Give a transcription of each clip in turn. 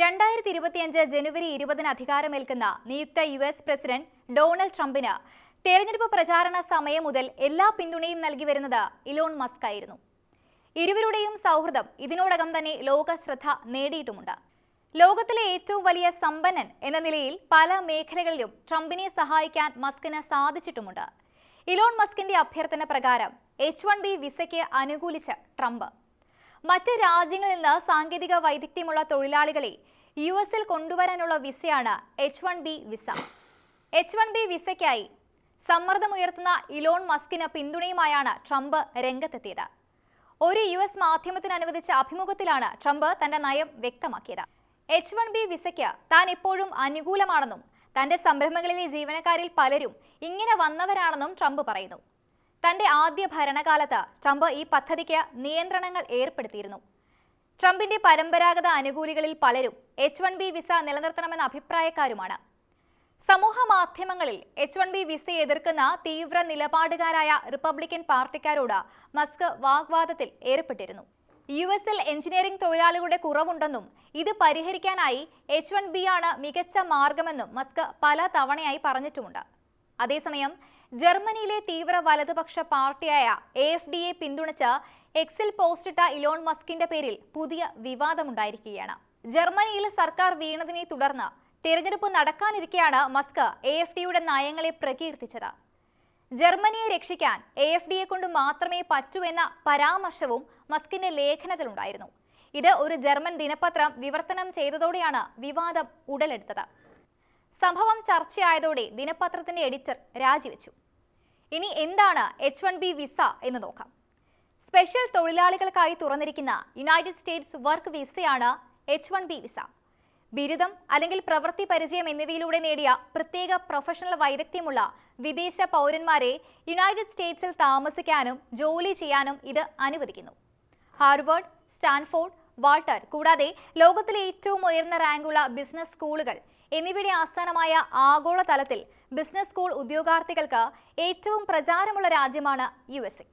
രണ്ടായിരത്തി ഇരുപത്തിയഞ്ച് ജനുവരി ഇരുപതിന് അധികാരമേൽക്കുന്ന നിയുക്ത യു എസ് പ്രസിഡന്റ് ഡൊണാൾഡ് ട്രംപിന് തെരഞ്ഞെടുപ്പ് പ്രചാരണ സമയം മുതൽ എല്ലാ പിന്തുണയും നൽകി വരുന്നത് ഇലോൺ മസ്ക് ആയിരുന്നു. ഇരുവരുടെയും സൗഹൃദം ഇതിനോടകം തന്നെ ലോക ശ്രദ്ധ നേടിയിട്ടുമുണ്ട്. ലോകത്തിലെ ഏറ്റവും വലിയ സമ്പന്നൻ എന്ന നിലയിൽ പല മേഖലകളിലും ട്രംപിനെ സഹായിക്കാൻ മസ്കിന് സാധിച്ചിട്ടുമുണ്ട്. ഇലോൺ മസ്കിന്റെ അഭ്യർത്ഥന പ്രകാരം എച്ച് വൺ ബി വിസയ്ക്ക് അനുകൂലിച്ച് ട്രംപ്. മറ്റ് രാജ്യങ്ങളിൽ നിന്ന് സാങ്കേതിക വൈദഗ്ധ്യമുള്ള തൊഴിലാളികളെ യു എസിൽ കൊണ്ടുവരാനുള്ള വിസയാണ് H one B visa. H one B വിസയ്ക്കായി സമ്മർദ്ദമുയർത്തുന്ന ഇലോൺ മസ്കിന് പിന്തുണയുമായാണ് ട്രംപ് രംഗത്തെത്തിയത്. ഒരു യു എസ് മാധ്യമത്തിന് അനുവദിച്ച അഭിമുഖത്തിലാണ് ട്രംപ് തന്റെ നയം വ്യക്തമാക്കിയത്. എച്ച് വൺ ബി വിസയ്ക്ക് താൻ എപ്പോഴും അനുകൂലമാണെന്നും തന്റെ സംരംഭങ്ങളിലെ ജീവനക്കാരിൽ പലരും ഇങ്ങനെ വന്നവരാണെന്നും ട്രംപ് പറയുന്നു. തന്റെ ആദ്യ ഭരണകാലത്ത് ട്രംപ് ഈ പദ്ധതിക്ക് നിയന്ത്രണങ്ങൾ ഏർപ്പെടുത്തിയിരുന്നു. ട്രംപിന്റെ പരമ്പരാഗത അനുകൂലികളിൽ പലരും എച്ച് വൺ ബി വിസ നിലനിർത്തണമെന്ന അഭിപ്രായക്കാരുമാണ്. സമൂഹ മാധ്യമങ്ങളിൽ എച്ച് വൺ ബി വിസ എതിർക്കുന്ന തീവ്ര നിലപാടുകാരായ റിപ്പബ്ലിക്കൻ പാർട്ടിക്കാരോട് മസ്ക് വാഗ്വാദത്തിൽ ഏർപ്പെട്ടിരുന്നു. യു എസിൽ എഞ്ചിനീയറിംഗ് തൊഴിലാളികളുടെ കുറവുണ്ടെന്നും ഇത് പരിഹരിക്കാനായി എച്ച് വൺ ബി ആണ് മികച്ച മാർഗമെന്നും മസ്ക് പല തവണയായി പറഞ്ഞിട്ടുമുണ്ട്. അതേസമയം ജർമ്മനിയിലെ തീവ്ര വലതുപക്ഷ പാർട്ടിയായ എ എഫ് ഡി എ പിന്തുണച്ച് എക്സിൽ പോസ്റ്റിട്ട ഇലോൺ മസ്കിന്റെ പേരിൽ പുതിയ വിവാദമുണ്ടായിരിക്കുകയാണ്. ജർമ്മനിയിൽ സർക്കാർ വീണതിനെ തുടർന്ന് തിരഞ്ഞെടുപ്പ് നടക്കാനിരിക്കെയാണ് മസ്ക് എ എഫ് ഡിയുടെ നയങ്ങളെ പ്രകീർത്തിച്ചത്. ജർമ്മനിയെ രക്ഷിക്കാൻ എ എഫ് ഡിയെ കൊണ്ട് മാത്രമേ പറ്റൂ എന്ന പരാമർശവും മസ്കിന്റെ ലേഖനത്തിലുണ്ടായിരുന്നു. ഇത് ഒരു ജർമ്മൻ ദിനപത്രം വിവർത്തനം ചെയ്തതോടെയാണ് വിവാദം ഉടലെടുത്തത്. സംഭവം ചർച്ചയായതോടെ ദിനപത്രത്തിന്റെ എഡിറ്റർ രാജിവെച്ചു. ഇനി എന്താണ് എച്ച് വൺ ബി വിസ എന്ന് നോക്കാം. സ്പെഷ്യൽ തൊഴിലാളികൾക്കായി തുറന്നിരിക്കുന്ന യുണൈറ്റഡ് സ്റ്റേറ്റ്സ് വർക്ക് വിസയാണ് എച്ച് വൺ ബി വിസ ബിരുദം അല്ലെങ്കിൽ പ്രവൃത്തി പരിചയം എന്നിവയിലൂടെ നേടിയ പ്രത്യേക പ്രൊഫഷണൽ വൈദഗ്ധ്യമുള്ള വിദേശ പൗരന്മാരെ യുണൈറ്റഡ് സ്റ്റേറ്റ്സിൽ താമസിക്കാനും ജോലി ചെയ്യാനും ഇത് അനുവദിക്കുന്നു. Harvard Stanford Walter. കൂടാതെ ലോകത്തിലെ ഏറ്റവും ഉയർന്ന റാങ്കുള്ള ബിസിനസ് സ്കൂളുകൾ എന്നിവയുടെ ആസ്ഥാനമായ ആഗോള തലത്തിൽ ബിസിനസ് സ്കൂൾ ഉദ്യോഗാർത്ഥികൾക്ക് ഏറ്റവും പ്രചാരമുള്ള രാജ്യമാണ് യു എസ് എ.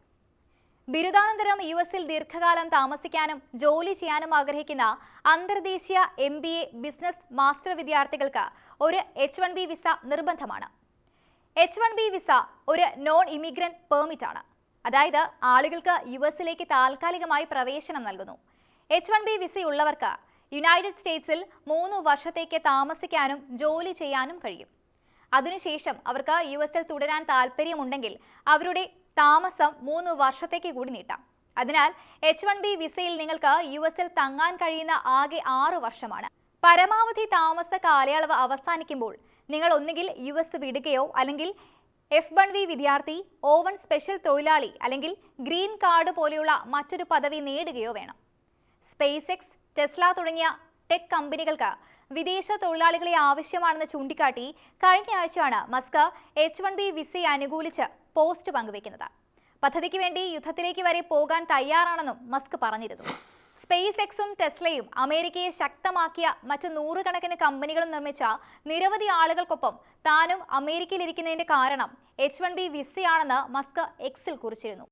ബിരുദാനന്തരം യു എസിൽ ദീർഘകാലം താമസിക്കാനും ജോലി ചെയ്യാനും ആഗ്രഹിക്കുന്ന അന്തർദേശീയ M B A business master വിദ്യാർത്ഥികൾക്ക് ഒരു എച്ച് വൺ ബി വിസ നിർബന്ധമാണ്. എച്ച് വൺ ബി വിസ ഒരു നോൺ ഇമിഗ്രന്റ് പെർമിറ്റ് ആണ് അതായത് ആളുകൾക്ക് യു എസിലേക്ക് താൽക്കാലികമായി പ്രവേശനം നൽകുന്നു. എച്ച് വൺ ബി വിസയുള്ളവർക്ക് യുണൈറ്റഡ് സ്റ്റേറ്റ്സിൽ മൂന്ന് വർഷത്തേക്ക് താമസിക്കാനും ജോലി ചെയ്യാനും കഴിയും. അതിനുശേഷം അവർക്ക് യു എസിൽ തുടരാൻ താല്പര്യമുണ്ടെങ്കിൽ അവരുടെ താമസം മൂന്ന് വർഷത്തേക്ക് കൂടി നീട്ടാം. അതിനാൽ എച്ച് വൺ ബി വിസയിൽ നിങ്ങൾക്ക് യു എസിൽ തങ്ങാൻ കഴിയുന്ന ആകെ ആറ് വർഷമാണ്. പരമാവധി താമസ കാലയളവ് അവസാനിക്കുമ്പോൾ നിങ്ങൾ ഒന്നുകിൽ യു എസ് വിടുകയോ അല്ലെങ്കിൽ എഫ് വൺ വി വിദ്യാർത്ഥി ഓവൺ സ്പെഷ്യൽ തൊഴിലാളി അല്ലെങ്കിൽ ഗ്രീൻ കാർഡ് പോലെയുള്ള മറ്റൊരു പദവി നേടുകയോ വേണം. സ്പേസ് എക്സ് ടെസ്ല തുടങ്ങിയ ടെക് കമ്പനികൾക്ക് വിദേശ തൊഴിലാളികളെ ആവശ്യമാണെന്ന് ചൂണ്ടിക്കാട്ടി കഴിഞ്ഞ ആഴ്ചയാണ് മസ്ക് എച്ച് വൺ ബി വിസയെ അനുകൂലിച്ച് പോസ്റ്റ് പങ്കുവയ്ക്കുന്നത്. പദ്ധതിക്ക് വേണ്ടി യുദ്ധത്തിലേക്ക് വരെ പോകാൻ തയ്യാറാണെന്നും മസ്ക് പറഞ്ഞിരുന്നു. സ്പേസ് എക്സും ടെസ്ലയും അമേരിക്കയെ ശക്തമാക്കിയ മറ്റ് നൂറുകണക്കിന് കമ്പനികളും നിർമ്മിച്ച നിരവധി ആളുകൾക്കൊപ്പം താനും അമേരിക്കയിലിരിക്കുന്നതിന്റെ കാരണം എച്ച് വൺ ബി വിസയാണെന്ന് മസ്ക് എക്സിൽ കുറിച്ചിരുന്നു.